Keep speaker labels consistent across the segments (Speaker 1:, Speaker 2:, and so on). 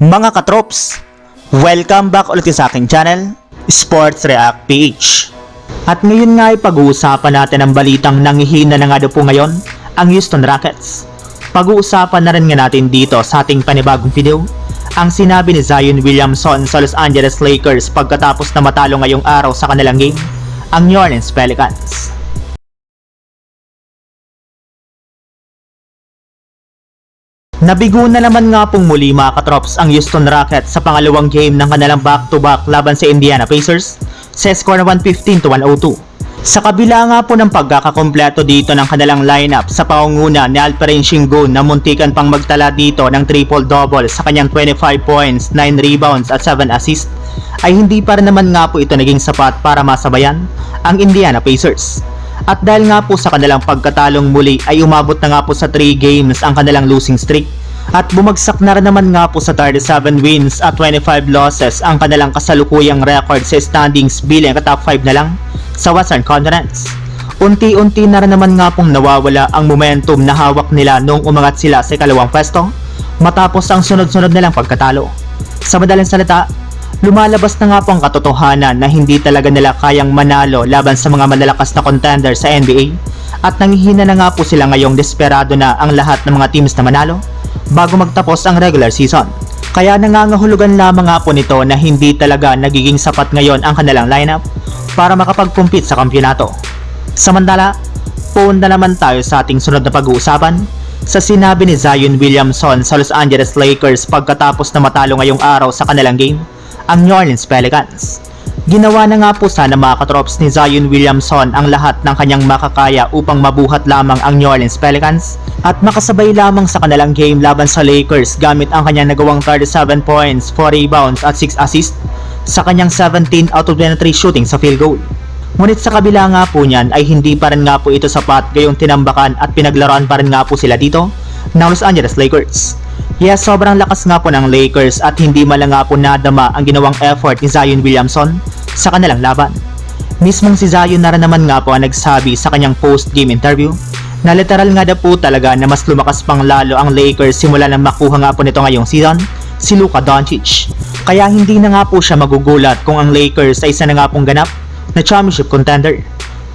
Speaker 1: Mga katrops, welcome back ulit sa aking channel, Sports React PH. At ngayon nga ay pag-uusapan natin ang balitang nangihina na nga po ngayon ang Houston Rockets. Pag-uusapan na rin nga natin dito sa ating panibagong video ang sinabi ni Zion Williamson sa Los Angeles Lakers pagkatapos na matalo ngayong araw sa kanilang game, ang New Orleans Pelicans. Nabigo na naman nga pong muli mga katrops ang Houston Rockets sa pangalawang game ng kanilang back-to-back laban sa Indiana Pacers sa score na 115 to 102. Sa kabila nga po ng pagkakakompleto dito ng kanilang lineup sa pangunguna ni Alperen Shingun na muntikan pang magtala dito ng triple-double sa kanyang 25 points, 9 rebounds at 7 assists, ay hindi pa rin naman nga po ito naging sapat para masabayan ang Indiana Pacers. At dahil nga po sa kanilang pagkatalong muli ay umabot na nga po sa 3 games ang kanilang losing streak at bumagsak na rin naman nga po sa 37 wins at 25 losses ang kanilang kasalukuyang record sa standings bilang ka-top 5 na lang sa Western Conference. Unti-unti na rin naman nga pong nawawala ang momentum na hawak nila noong umangat sila sa ikalawang pwesto matapos ang sunod-sunod nilang pagkatalo. Sa madaling salita, lumalabas na nga po ang katotohanan na hindi talaga nila kayang manalo laban sa mga malalakas na contender sa NBA at nangihina na nga po sila ngayong desperado na ang lahat ng mga teams na manalo bago magtapos ang regular season. Kaya nangangahulugan lamang nga po nito na hindi talaga nagiging sapat ngayon ang kanilang lineup para makapag-compete sa kampyonato. Samantala, punta naman tayo sa ating sunod na pag-uusapan sa sinabi ni Zion Williamson sa Los Angeles Lakers pagkatapos na matalo ngayong araw sa kanilang game, ang New Orleans Pelicans. Ginawa na nga po sana mga katrops ni Zion Williamson ang lahat ng kanyang makakaya upang mabuhat lamang ang New Orleans Pelicans at makasabay lamang sa kanilang game laban sa Lakers gamit ang kanyang nagawang 37 points, 4 rebounds at 6 assists sa kanyang 17 out of 23 shooting sa field goal. Ngunit sa kabila nga po niyan ay hindi pa rin nga po ito sapat gayong tinambakan at pinaglaruan pa rin nga po sila dito ng Los Angeles Lakers. Yes, sobrang lakas nga po ng Lakers at hindi man lang nga po nadama ang ginawang effort ni Zion Williamson sa kanilang laban. Mismong si Zion na rin naman nga po ang nagsabi sa kanyang post-game interview na literal nga daw po talaga na mas lumakas pang lalo ang Lakers simula nang makuha nga po nito ngayong season, si Luka Doncic. Kaya hindi na nga po siya magugulat kung ang Lakers ay isa na nga pong ganap na championship contender.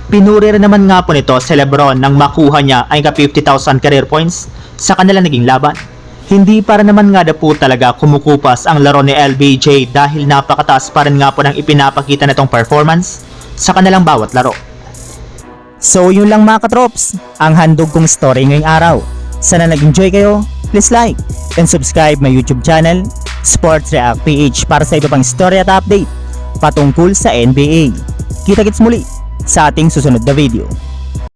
Speaker 1: Pinuri rin naman nga po nito si Lebron nang makuha niya ay ka 50,000 career points sa kanila naging laban. Hindi para naman nga na po talaga kumukupas ang laro ni LBJ dahil napakataas pa rin nga po ng ipinapakita nitong performance sa kanilang bawat laro. So yun lang mga katrops, ang handog kong story ngayong araw. Sana nag-enjoy kayo, please like and subscribe my YouTube channel, Sports React PH para sa iba pang story at update patungkol sa NBA. Kita-kits muli sa ating susunod na video.